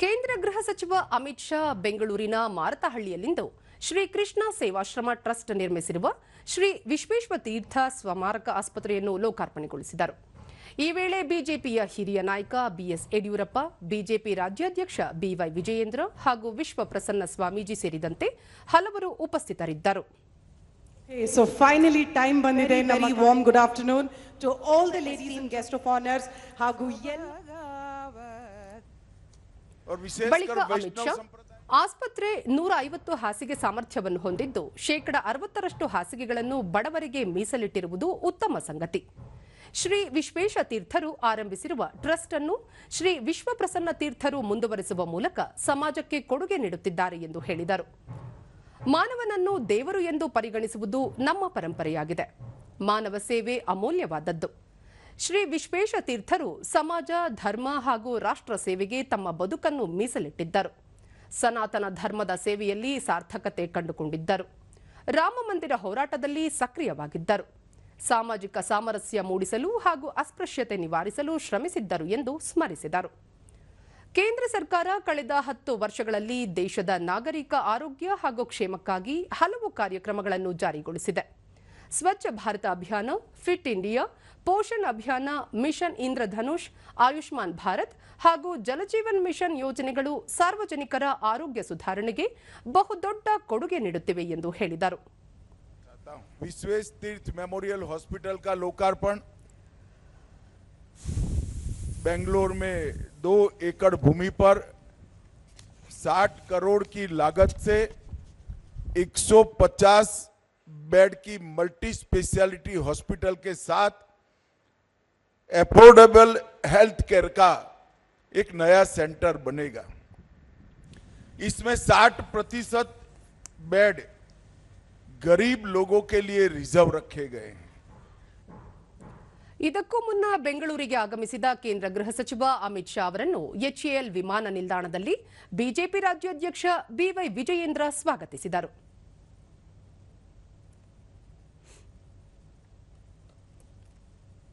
ಕೇಂದ್ರ ಗೃಹ ಸಚಿವ ಅಮಿತ್ ಶಾ ಬೆಂಗಳೂರಿನ ಮಾರತಹಳ್ಳಿಯಲ್ಲಿಂದು ಶ್ರೀ ಕೃಷ್ಣ ಸೇವಾಶ್ರಮ ಟ್ರಸ್ಟ್ ನಿರ್ಮಿಸಿರುವ ಶ್ರೀ ವಿಶ್ವೇಶ್ವ ತೀರ್ಥ ಸ್ಮಾರಕ ಆಸ್ಪತ್ರೆಯನ್ನು ಲೋಕಾರ್ಪಣೆಗೊಳಿಸಿದರು. ಈ ವೇಳೆ ಬಿಜೆಪಿಯ ಹಿರಿಯ ನಾಯಕ ಬಿಎಸ್ ಯಡಿಯೂರಪ್ಪ ಬಿಜೆಪಿ ರಾಜ್ಯಾಧ್ಯಕ್ಷ ಬಿವೈ ವಿಜಯೇಂದ್ರ ಹಾಗೂ ವಿಶ್ವ ಪ್ರಸನ್ನ ಸ್ವಾಮೀಜಿ ಸೇರಿದಂತೆ ಹಲವರು ಉಪಸ್ಥಿತರಿದ್ದರು. ಸೊ ಫೈನಲಿ ಟೈಮ್ time ಬಂದಿದೆ. Very warm good afternoon to all the ladies and guest of honors ಹಾಗೂ ಎಲ್ಲ ಬಳಿಕ ಅಮಿತ್ ಶಾ ಆಸ್ಪತ್ರೆ ನೂರ ಐವತ್ತು ಹಾಸಿಗೆ ಸಾಮರ್ಥ್ಯವನ್ನು ಹೊಂದಿದ್ದು ಶೇಕಡ ಅರವತ್ತರಷ್ಟು ಹಾಸಿಗೆಗಳನ್ನು ಬಡವರಿಗೆ ಮೀಸಲಿಟ್ಟಿರುವುದು ಉತ್ತಮ ಸಂಗತಿ. ಶ್ರೀ ವಿಶ್ವೇಶ ತೀರ್ಥರು ಆರಂಭಿಸಿರುವ ಟ್ರಸ್ಟ್ ಅನ್ನು ಶ್ರೀ ವಿಶ್ವಪ್ರಸನ್ನ ತೀರ್ಥರು ಮುಂದುವರೆಸುವ ಮೂಲಕ ಸಮಾಜಕ್ಕೆ ಕೊಡುಗೆ ನೀಡುತ್ತಿದ್ದಾರೆ ಎಂದು ಹೇಳಿದರು. ಮಾನವನನ್ನು ದೇವರು ಎಂದು ಪರಿಗಣಿಸುವುದು ನಮ್ಮ ಪರಂಪರೆಯಾಗಿದೆ. ಮಾನವ ಸೇವೆ ಅಮೂಲ್ಯವಾದದ್ದು. ಶ್ರೀ ವಿಶ್ವೇಶ ತೀರ್ಥರು ಸಮಾಜ, ಧರ್ಮ ಹಾಗೂ ರಾಷ್ಟ್ರ ಸೇವೆಗೆ ತಮ್ಮ ಬದುಕನ್ನು ಮೀಸಲಿಟ್ಟಿದ್ದರು. ಸನಾತನ ಧರ್ಮದ ಸೇವೆಯಲ್ಲಿ ಸಾರ್ಥಕತೆ ಕಂಡುಕೊಂಡಿದ್ದರು. ರಾಮ ಮಂದಿರ ಹೋರಾಟದಲ್ಲಿ ಸಕ್ರಿಯವಾಗಿದ್ದರು. ಸಾಮಾಜಿಕ ಸಾಮರಸ್ಯ ಮೂಡಿಸಲು ಹಾಗೂ ಅಸ್ಪೃಶ್ಯತೆ ನಿವಾರಿಸಲು ಶ್ರಮಿಸಿದ್ದರು ಎಂದು ಸ್ಮರಿಸಿದರು. ಕೇಂದ್ರ ಸರ್ಕಾರ ಕಳೆದ ಹತ್ತು ವರ್ಷಗಳಲ್ಲಿ ದೇಶದ ನಾಗರಿಕ ಆರೋಗ್ಯ ಹಾಗೂ ಕ್ಷೇಮಕ್ಕಾಗಿ ಹಲವು ಕಾರ್ಯಕ್ರಮಗಳನ್ನು ಜಾರಿಗೊಳಿಸಿದೆ. ಸ್ವಚ್ಛ ಭಾರತ ಅಭಿಯಾನ, ಫಿಟ್ ಇಂಡಿಯಾ ಪೋಷಣ್ ಅಭಿಯಾನ ಮಿಷನ್ ಇಂದ್ರಧನುಷ್ ಆಯುಷ್ಮಾನ್ ಭಾರತ್ ಹಾಗೂ ಜಲಜೀವನ್ ಮಿಷನ್ ಯೋಜನೆಗಳು ಸಾರ್ವಜನಿಕರ ಆರೋಗ್ಯ ಸುಧಾರಣೆಗೆ ಬಹುದೊಡ್ಡ ಕೊಡುಗೆ ನೀಡುತ್ತಿವೆ ಎಂದು ಹೇಳಿದರು चाहता हूं विश्वेश तीर्थ मेमोरियल हॉस्पिटल का लोकार्पण बेंगलोर में दो एकड़ भूमि पर 60 करोड़ की लागत से 150 बेड की मल्टी स्पेशलिटी हॉस्पिटल के साथ अफोर्डेबल हेल्थ केयर का एक नया सेंटर बनेगा इसमें 60 प्रतिशत बेड गरीब लोगों के लिए रिजर्व रखे गए हैं ಇದಕ್ಕೂ ಮುನ್ನ ಬೆಂಗಳೂರಿಗೆ ಆಗಮಿಸಿದ ಕೇಂದ್ರ ಗೃಹ ಸಚಿವ ಅಮಿತ್ ಶಾ ಅವರನ್ನು ಎಚ್ಎಎಲ್ ವಿಮಾನ ನಿಲ್ದಾಣದಲ್ಲಿ ಬಿಜೆಪಿ ರಾಜ್ಯಾಧ್ಯಕ್ಷ ಬಿವೈ ವಿಜಯೇಂದ್ರ ಸ್ವಾಗತಿಸಿದರು